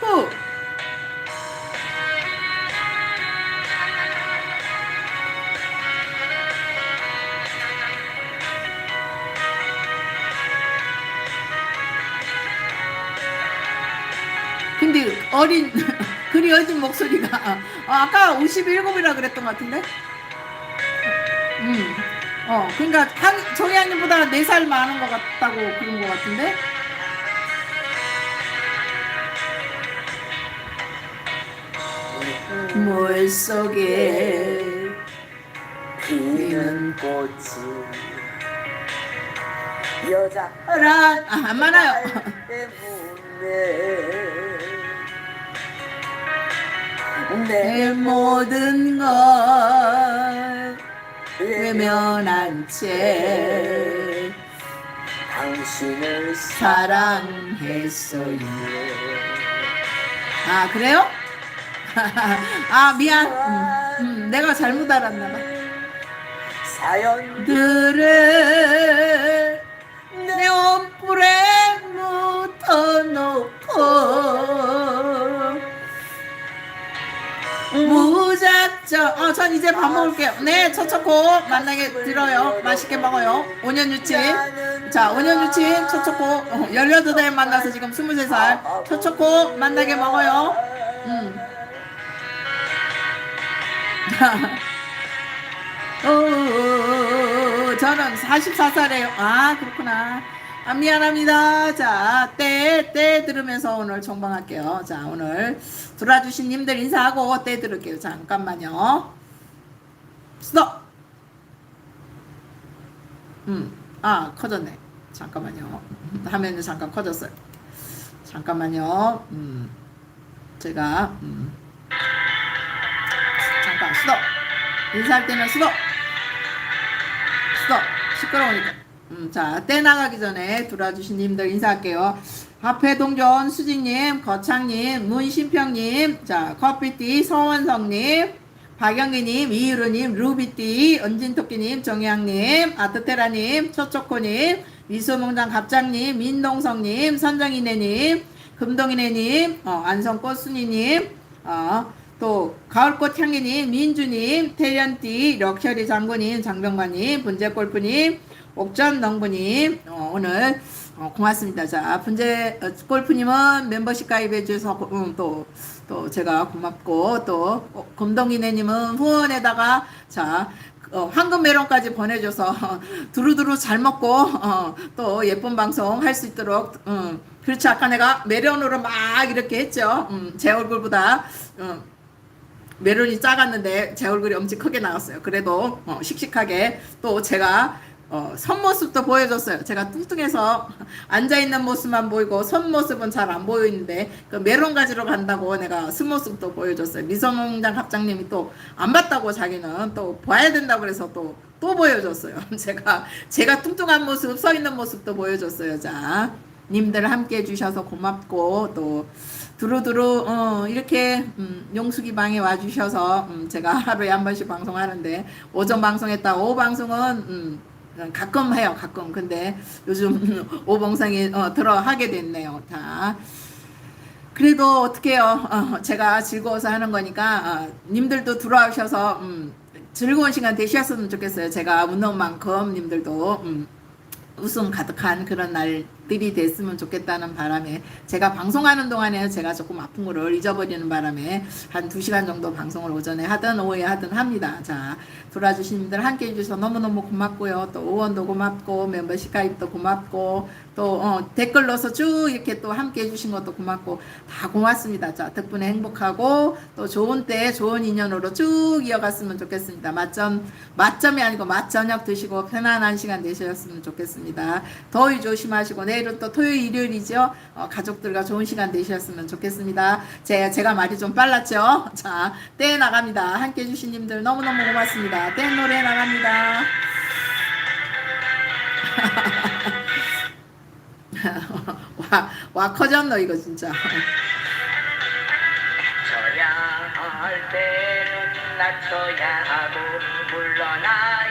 후. 근데 어린 그리 어린 목소리가 어, 아까 57이라 그랬던 것 같은데? 음. 어, 그러니까 한 정희양님보다 4살 많은 것 같다고 그런 것 같은데? 물 속에 피는 꽃이 여자 란, 아, 안 많아요. 내내 모든 것 외면한 채 당신을 사랑했어요. 아, 그래요? 아, 미안. 음, 음, 내가 잘못 알았나 봐. 사연 들을 내 온불에 묻어놓고 무작정 어, 전 이제 밥 먹을게요. 네 초초코 만나게 들어요. 맛있게 먹어요. 5년 유치 자 5년 유치 초초코 어, 18살 만나서 지금 23살. 초초코 만나게 먹어요. 음. 어, 저는 44살이에요. 아, 그렇구나. 아, 미안합니다. 자, 때, 때 들으면서 오늘 총방할게요. 자, 오늘 들어와주신 님들 인사하고 때 들을게요. 잠깐만요. 스톱! 음, 아, 커졌네. 잠깐만요. 화면이 잠깐 커졌어요. 잠깐만요. 음, 제가, 음, 인사할 때는 스톱! 스톱! 시끄러우니까. 음, 자, 때 나가기 전에 들어와주신 님들 인사할게요. 하패동전 수진님, 거창님, 문신평님, 자, 커피띠 서원성님, 박영기님, 이유루님, 루비띠, 은진토끼님, 정양님, 아트테라님, 초초코님, 미소농장 갑장님, 민동성님, 선정이네님, 금동이네님, 어, 안성꽃순이님, 어, 또 가을꽃 향기님, 민주님, 태연띠, 럭셔리 장군님, 장병관님, 분재골프님, 옥전 농부님, 어, 오늘 어, 고맙습니다. 자, 분재 어, 골프님은 멤버십 가입해 주셔서 고- 음, 제가 고맙고 또 어, 금동이네님은 후원에다가 자 어, 황금 메론까지 보내줘서 두루두루 잘 먹고 어, 또 예쁜 방송 할 수 있도록 음, 그렇지 아까 내가 메론으로 막 이렇게 했죠. 음, 제 얼굴보다 음, 메론이 작았는데 제 얼굴이 엄청 크게 나왔어요. 그래도 어, 씩씩하게 또 제가 어, 선모습도 보여줬어요. 제가 뚱뚱해서 앉아있는 모습만 보이고 선모습은 잘 안 보이는데 그 메론 가지러 간다고 내가 스모습도 보여줬어요. 미성농장 갑장님이 또 안 봤다고 자기는 또 봐야 된다고 그래서 또 또 보여줬어요. 제가 제가 뚱뚱한 모습 서 있는 모습도 보여줬어요. 자 님들 함께 해주셔서 고맙고 또 두루두루 어, 이렇게 음, 용숙이 방에 와주셔서 음, 제가 하루에 한 번씩 방송하는데 오전 방송했다 오후 방송은 음, 가끔 해요 가끔. 근데 요즘 오봉상에 어, 들어 하게 됐네요 다. 그래도 어떡해요. 어, 제가 즐거워서 하는 거니까 어, 님들도 들어오셔서 음, 즐거운 시간 되셨으면 좋겠어요. 제가 웃는 만큼 님들도 음, 웃음 가득한 그런 날 들이 됐으면 좋겠다는 바람에 제가 방송하는 동안에 제가 조금 아픈 거를 잊어버리는 바람에 한 두시간 정도 방송을 오전에 하든 오후에 하든 합니다. 자, 돌아주신 분들 함께 해주셔서 너무너무 고맙고요. 또 의원도 고맙고 멤버십 가입도 고맙고 또 어, 댓글 넣어서 쭉 이렇게 또 함께 해주신 것도 고맙고 다 고맙습니다. 자, 덕분에 행복하고 또 좋은 때 좋은 인연으로 쭉 이어갔으면 좋겠습니다. 맛점, 맛점이 아니고 맛저녁 드시고 편안한 시간 되셨으면 좋겠습니다. 더위 조심하시고 내 일은 또 토요일, 일요일이죠. 어, 가족들과 좋은 시간 되셨으면 좋겠습니다. 제, 제가 말이 좀 빨랐죠? 자, 때 나갑니다. 함께 해주신 님들 너무너무 고맙습니다. 때 노래 나갑니다. 와, 와 커졌노 이거 진짜. 져야 할 때는 낮춰야 하고 물러나야